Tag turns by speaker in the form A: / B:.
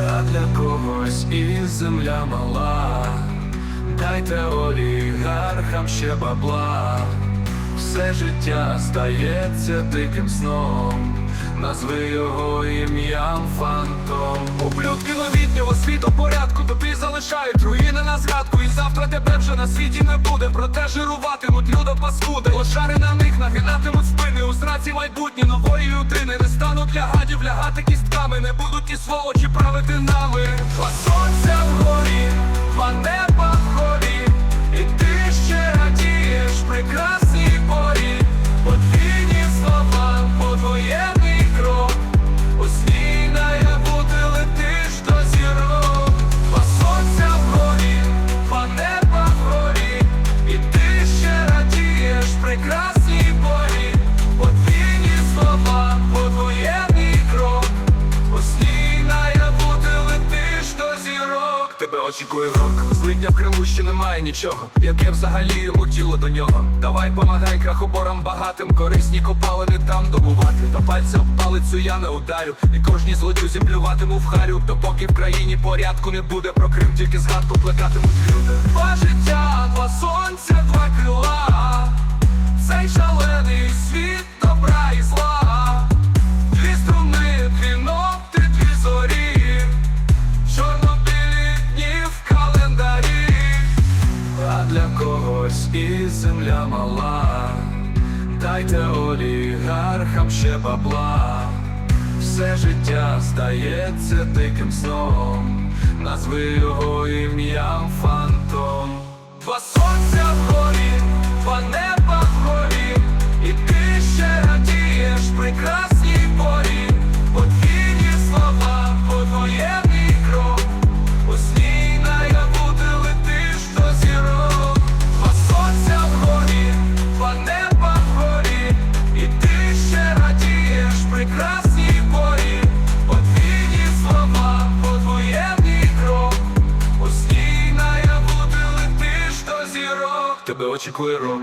A: А для когось і земля мала, дайте олігархам ще бабла, все життя стається диким сном, назви його ім'ям фантом. Ублюдки новітнього світу порядку тобі залишають руїни на згадку і завтра тебе вже на світі не буде. Проте жируватимуть люда паскуди. Лошари на них нагинатимуть спини. У сраці майбутні нової людини. Не стануть для гадів лягати кістками. Не будуть ті сволочі правити нами. Два сонця вгорі, два неба вгорі. І ти ще радієш прекрасній радієш прекрасній порі. Подвійні слова, подвоєнний крок. У сні наяву летиш до зірок. Тебе очікує рок. Злидня в Криму ще немає нічого. Яке взагалі йому тіло до нього. Давай помагай крахоборам багатим, корисні копалини там добувати. Та пальця в палицю я не ударю. І кожній злодюзі плюватиму в харю. Допоки в країні порядку не буде про Крим, тільки згадку плекатимуть люди. І земля мала. Дайте олігархам ще бабла. Все життя стається диким сном. Назви його ім'ям фантом. Два Тебе очікує рок.